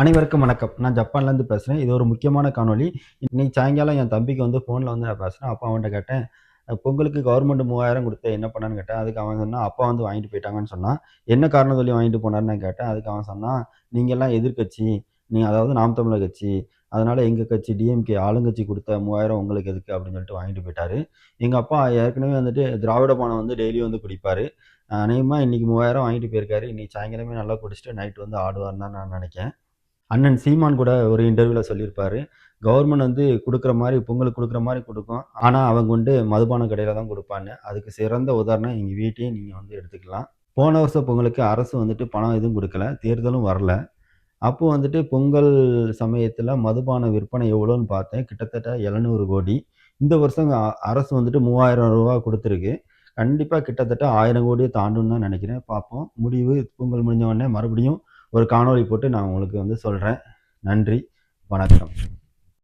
அனைவருக்கும் வணக்கம். நான் ஜப்பான்லேருந்து பேசுகிறேன் இது ஒரு முக்கியமான காணொளி. இன்னைக்கு சாயங்காலம் என் தம்பிக்கு வந்து ஃபோனில் வந்து நான் பேசுகிறேன் அப்பா அவன்கிட்ட கேட்டேன் பொங்கலுக்கு கவர்மெண்ட் மூவாயிரம் கொடுத்து என்ன பண்ணான்னு கேட்டேன். அதுக்கு அவன் சொன்னான் அப்பா வந்து வாங்கிட்டு போயிட்டாங்கன்னு சொன்னான். என்ன காரணம் சொல்லி வாங்கிட்டு போனாருன்னு நான் கேட்டேன். அதுக்கு அவன் சொன்னான் நீங்கள் எல்லாம் எதிர்க்கட்சி. நீங்கள் அதாவது நாம் தமிழர் கட்சி. அதனால் எங்கள் கட்சி டிஎம்கே ஆளுங்கட்சி கொடுத்த மூவாயிரம் உங்களுக்கு எதுக்கு? அப்படின்னு சொல்லிட்டு வாங்கிட்டு போயிட்டாரு. எங்கள் அப்பா ஏற்கனவே வந்துட்டு திராவிட பானம் வந்து டெய்லியும் வந்து குடிப்பார். அநேகமாக இன்னைக்கு மூவாயிரம் வாங்கிட்டு போயிருக்காரு. இன்றைக்கி சாயங்காலமே நல்லா குடிச்சிட்டு நைட் வந்து ஆடுவார்னு தான் நான் நினைக்கிறேன். அண்ணன் சீமான் கூட ஒரு இன்டர்வியூவில் சொல்லியிருப்பாரு. கவர்மெண்ட் வந்து கொடுக்குற மாதிரி பொங்கலுக்கு கொடுக்குற மாதிரி கொடுக்கும். ஆனால் அவங்க வந்து மதுபான கடையில் தான் கொடுப்பான்னு அதுக்கு சிறந்த உதாரணம் எங்கள் வீட்டையும் நீங்கள் வந்து எடுத்துக்கலாம். போன வருஷம் பொங்கலுக்கு அரசு வந்துட்டு பணம் எதுவும் கொடுக்கல. தேர்தலும் வரல. அப்போது வந்துட்டு பொங்கல் சமயத்தில் மதுபான விற்பனை எவ்வளோன்னு பார்த்தேன். கிட்டத்தட்ட எழுநூறு கோடி. இந்த வருஷம் அரசு வந்துட்டு மூவாயிரம் ரூபா கொடுத்துருக்கு. கண்டிப்பாக கிட்டத்தட்ட ஆயிரம் கோடியை தாண்டுன்னு தான் நினைக்கிறேன். பார்ப்போம். முடிவு பொங்கல் முடிஞ்ச உடனே மறுபடியும் ஒரு காணொளி போட்டு நான் உங்களுக்கு வந்து சொல்கிறேன் நன்றி. வணக்கம்.